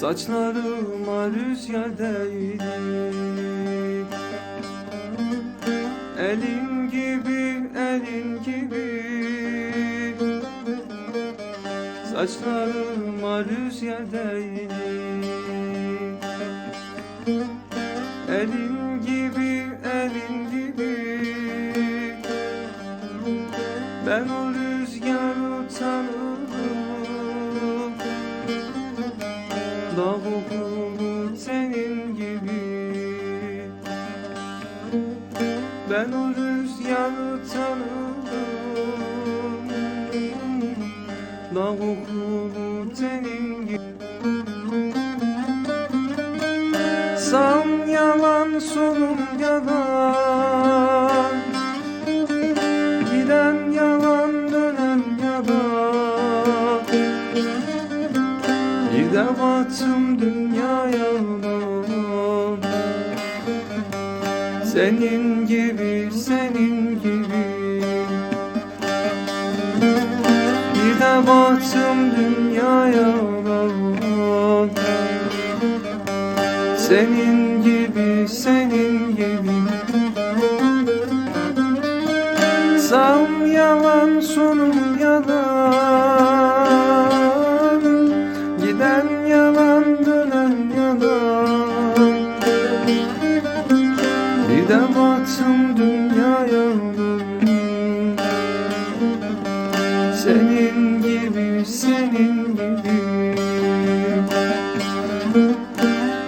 Saçlarıma rüzgar değdi. Elin gibi, elin gibi. Saçlarıma rüzgar değdi. Elin gibi, elin gibi. Ben o Kokulu senin gibi. Ben o rüzgarı tanırım Dağ kokulu senin gibi. Sağım yalan solum yalan baktım dünyaya Senin gibi, senin gibi. Bir de baktım dünyaya Senin gibi, senin gibi. Sağım yalan, sonum yalan De baktım dünyaya Senin gibi, senin gibi.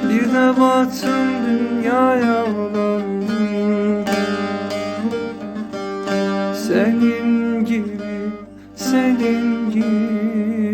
Bir de baktım dünyaya Senin gibi, senin gibi